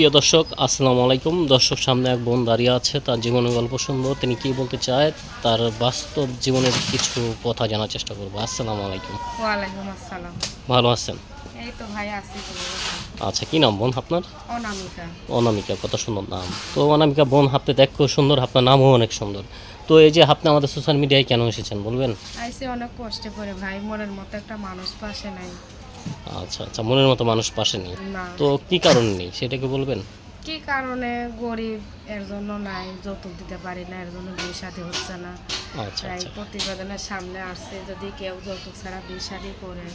প্রিয় দর্শক আসসালামু আলাইকুম। দর্শক সামনে এক বোন দাঁড়িয়ে আছে তার জীবনের গল্প শুনব। তিনি কি বলতে চায় তার বাস্তব জীবনের কিছু কথা জানার চেষ্টা করব। আসসালামু আলাইকুম। ওয়ালাইকুম আসসালাম। ভালো আছেন? এই তো ভাই আছি আচ্ছা কি নাম বোন আপনার? অনামিকা। অনামিকা কত সুন্দর নাম। তো অনামিকা বোন আপনি দেখো সুন্দর আপনার নামও অনেক সুন্দর। তো এই যে আপনি আমাদের সোশ্যাল মিডিয়ায় কেন এসেছেন বলবেন? আইসি অনেক কষ্টে করে ভাই মনের মতো একটা মানুষ পাশে নাই। আচ্ছা আচ্ছা মনের মতো মানুষ পাশে নেই। না। তো কি কারণে নেই? সেটাকে বলবেন? কি কারণে গরিব এর জন্য নাই যৌতুক দিতে পারি না এর জন্য বিয়ে শাদী হচ্ছে না? আচ্ছা তাই আচ্ছা। প্রতিবেদনের সামনে আসছে যদি কেউ যৌতুক ছাড়া বিয়ে শাদী করে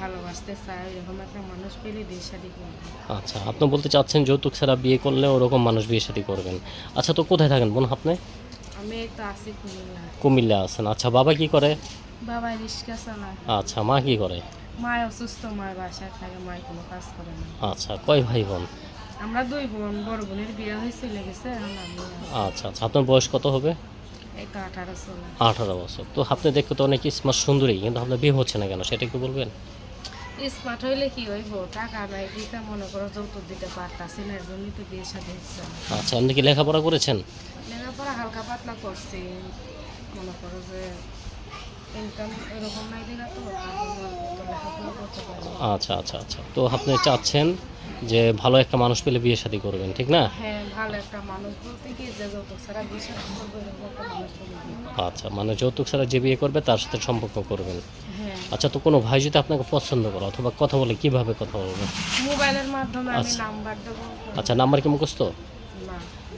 ভালোবাসতে চায় এরকম একটা মানুষ পেলে বিয়ে শাদী করবে। আচ্ছা আপনি বলতে চাচ্ছেন যৌতুক ছাড়া বিয়ে করলে ওরকম মানুষ বিয়ে শাদী করবেন। আচ্ছা তো কোথায় থাকেন বোন আপনি? আমি এই তো আছি কুমিল্লা কুমিল্লা আছেন। আচ্ছা বাবা কি করে? বাবা রিক্সা চালায়। আচ্ছা মা কি করে? মায় অসুস্থ মায় বাসায় থাকে মায় কোনো কাজ করে না। আচ্ছা কয় ভাই বোন আমরা দুই বোন বড় বোনের বিয়ে হয়ে চলে গেছে এখন আমি আচ্ছা আচ্ছা আপনার বয়স কত হবে? এই তো আঠারো চলে আঠারো বছর। তো আপনি দেখতে তো অনেক স্মার্ট সুন্দরী কিন্তু আপনার বিয়ে হচ্ছে না কেন সেটা একটু বলবেন? স্মার্ট হইলে কি হইব? টাকা নাই দিতে মনে করো যৌতুক দিতে পারতাছি না এর জন্যই তো বিয়ে সাথে হচ্ছে। আচ্ছা আপনি কি লেখাপড়া করেছেন? লেখাপড়া হালকা পাতলা করছি। মনে করো যে আচ্ছা আচ্ছা আচ্ছা। তো আপনি চাচ্ছেন যে ভালো একটা মানুষ পেলে বিয়ে শাদী করবেন ঠিক না? হ্যাঁ। আচ্ছা মানে যৌতুক ছাড়া যে বিয়ে করবে তার সাথে সম্পর্ক করবেন। হ্যাঁ। আচ্ছা তো কোনো ভাই যদি আপনাকে পছন্দ করে অথবা কথা বলে কীভাবে কথা বলবে মোবাইলের মাধ্যমে আচ্ছা। নাম্বার আচ্ছা নাম্বার কি মুখস্থ?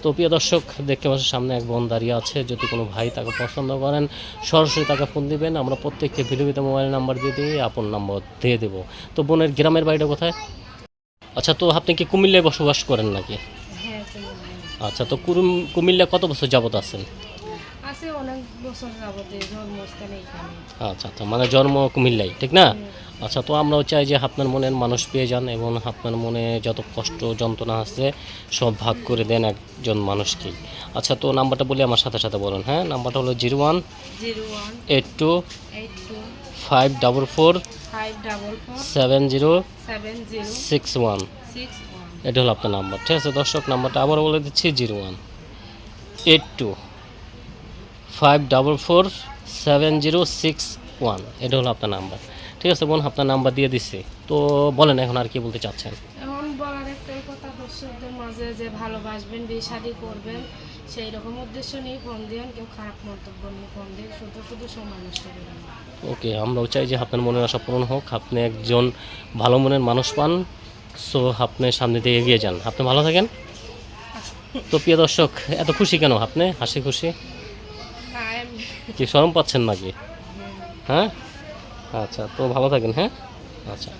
তো প্রিয় দর্শক দেখতে পাচ্ছেন সামনে এক বোন দাঁড়িয়ে আছে। যদি কোনো ভাই তাকে পছন্দ করেন সরাসরি তাকে ফোন দিবেন। আমরা প্রত্যেককে ভিডিওতে মোবাইল নাম্বার দিয়ে দিয়ে আপন নাম্বার দিয়ে দেবো। তো বোনের গ্রামের বাড়িটা কোথায়? আচ্ছা তো আপনি কি কুমিল্লায় বসবাস করেন নাকি? হ্যাঁ আচ্ছা তো কুমিল্লা কত বছর যাবত আছেন? আছে অনেক বছর যাবতীয় জন্মস্থান এইখানে। আচ্ছা আচ্ছা মানে জন্ম কুমিল্লাই ঠিক না? আচ্ছা তো আমরাও চাই যে আপনার মনের মানুষ পেয়ে যান এবং আপনার মনে যত কষ্ট যন্ত্রণা আছে সব ভাগ করে দেন একজন মানুষকে আচ্ছা তো নাম্বারটা বলি আমার সাথে সাথে বলুন হ্যাঁ? নাম্বারটা হলো zero one zero one eight two eight two five double four five double four seven zero seven zero six one. Six one. এটা হলো আপনার নাম্বার ঠিক আছে? দর্শক নাম্বারটা আবার বলে দিচ্ছি zero one eight two five double four seven zero six one এটা হলো আপনার নাম্বার। ঠিক আছে বোন আপনার নাম্বার দিয়ে দিচ্ছি তো বলেন এখন আর কি বলতে চাচ্ছেন। এখন বলার একটাই কথা দর্শকদের মাঝে যে ভালোবাসবেন বিয়ে শাদি করবেন সেই রকম উদ্দেশ্য নিয়ে ফোন দিন কেউ খারাপ মন্তব্য নিয়ে ফোন দিন শুধু শুধু সময় নষ্ট করবেন ওকে আমরাও চাই যে আপনার মনের আশা পূরণ হোক আপনি একজন ভালো মনের মানুষ পান সো আপনি সামনে দিয়ে এগিয়ে যান। আপনি ভালো থাকেন। তো প্রিয় দর্শক এত খুশি কেন আপনি? হাসি খুশি। কি শরম পাচ্ছেন নাকি? হ্যাঁ? আচ্ছা তো ভালো থাকেন হ্যাঁ? আচ্ছা।